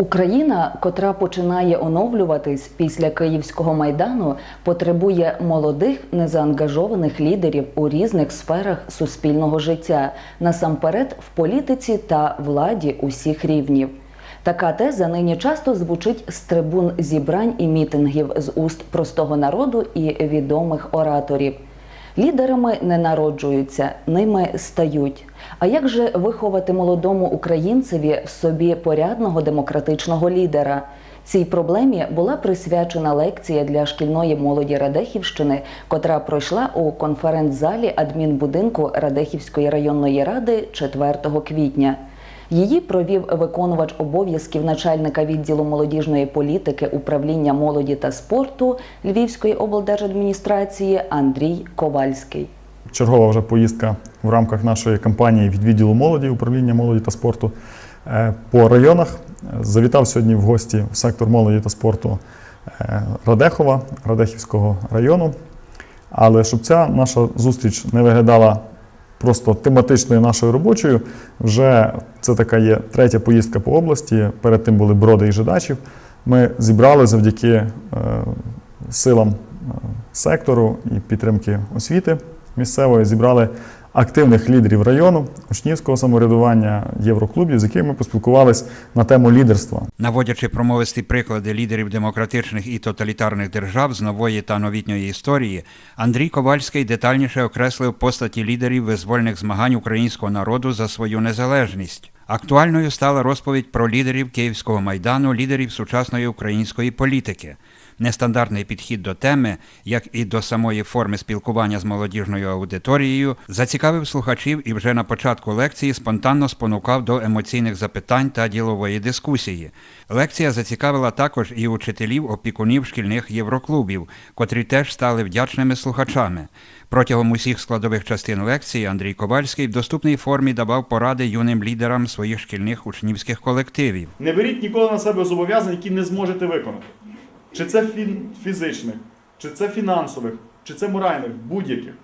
Україна, котра починає оновлюватись після Київського майдану, потребує молодих незаангажованих лідерів у різних сферах суспільного життя, насамперед в політиці та владі усіх рівнів. Така теза нині часто звучить з трибун зібрань і мітингів з уст простого народу і відомих ораторів. Лідерами не народжуються, ними стають. А як же виховати молодому українцеві в собі порядного демократичного лідера? Цій проблемі була присвячена лекція для шкільної молоді Радехівщини, котра пройшла у конференц-залі адмінбудинку Радехівської районної ради 4 квітня. Її провів виконувач обов'язків начальника відділу молодіжної політики управління молоді та спорту Львівської облдержадміністрації Андрій Ковальський. Чергова вже поїздка в рамках нашої кампанії від відділу молоді, управління молоді та спорту е, по районах. Завітав сьогодні в гості в сектор молоді та спорту е, Радехова, Радехівського району. Але щоб ця наша зустріч не виглядала просто тематичною нашою робочою, вже це така є третя поїздка по області. Перед тим були броди і жидачів. Ми зібрали завдяки е, силам е, сектору і підтримки освіти місцевої, зібрали активних лідерів району, учнівського самоврядування, євроклубів, з якими ми поспілкувалися на тему лідерства. Наводячи промовисті приклади лідерів демократичних і тоталітарних держав з нової та новітньої історії, Андрій Ковальський детальніше окреслив постаті лідерів визвольних змагань українського народу за свою незалежність. Актуальною стала розповідь про лідерів Київського майдану, лідерів сучасної української політики. Нестандартний підхід до теми, як і до самої форми спілкування з молодіжною аудиторією, зацікавив слухачів і вже на початку лекції спонтанно спонукав до емоційних запитань та ділової дискусії. Лекція зацікавила також і учителів, опікунів шкільних євроклубів, котрі теж стали вдячними слухачами. Протягом усіх складових частин лекції Андрій Ковальський в доступній формі давав поради юним лідерам своїх шкільних учнівських колективів. Не беріть ніколи на себе зобов'язань, які не зможете виконати. Чи це фізичних, чи це фінансових, чи це моральних, будь-яких.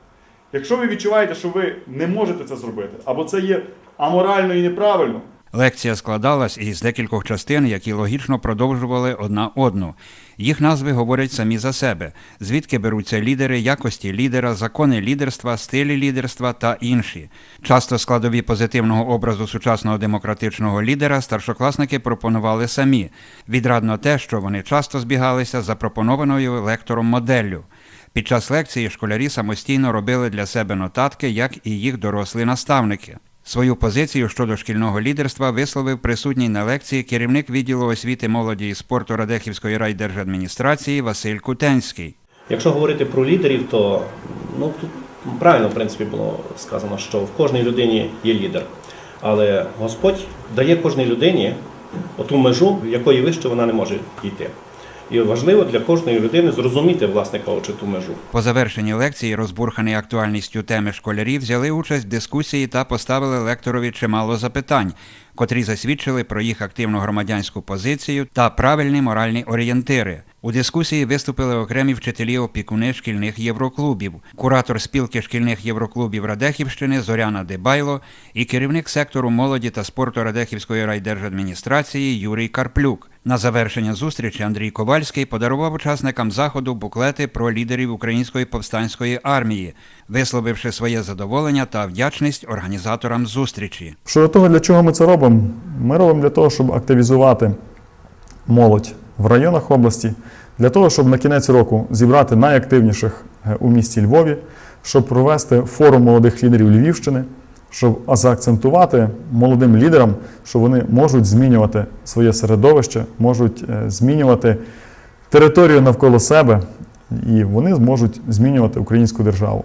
Якщо ви відчуваєте, що ви не можете це зробити, або це є аморально і неправильно, Лекція складалась із декількох частин, які логічно продовжували одна одну. Їх назви говорять самі за себе, звідки беруться лідери, якості лідера, закони лідерства, стилі лідерства та інші. Часто складові позитивного образу сучасного демократичного лідера старшокласники пропонували самі. Відрадно те, що вони часто збігалися з запропонованою лектором моделлю. Під час лекції школярі самостійно робили для себе нотатки, як і їх дорослі наставники. Свою позицію щодо шкільного лідерства висловив присутній на лекції керівник відділу освіти, молоді і спорту Радехівської райдержадміністрації Василь Кутенський. Якщо говорити про лідерів, то ну тут правильно в принципі було сказано, що в кожній людині є лідер. Але Господь дає кожній людині оту межу, якої вище вона не може йти. І важливо для кожної людини зрозуміти, власне кажучи, ту межу. По завершенні лекції, розбурханий актуальністю теми школярів, взяли участь в дискусії та поставили лекторові чимало запитань, котрі засвідчили про їх активну громадянську позицію та правильні моральні орієнтири. У дискусії виступили окремі вчителі опікуни шкільних євроклубів, куратор спілки шкільних євроклубів Радехівщини Зоряна Дебайло і керівник сектору молоді та спорту Радехівської райдержадміністрації Юрій Карплюк. На завершення зустрічі Андрій Ковальський подарував учасникам заходу буклети про лідерів української повстанської армії, висловивши своє задоволення та вдячність організаторам зустрічі. Щодо того, для чого ми це робимо? Ми робимо для того, щоб активізувати молодь в районах області, для того, щоб на кінець року зібрати найактивніших е, у місті Львові, щоб провести форум молодих лідерів Львівщини, щоб заакцентувати молодим лідерам, що вони можуть змінювати своє середовище, можуть е, змінювати територію навколо себе, і вони зможуть змінювати українську державу.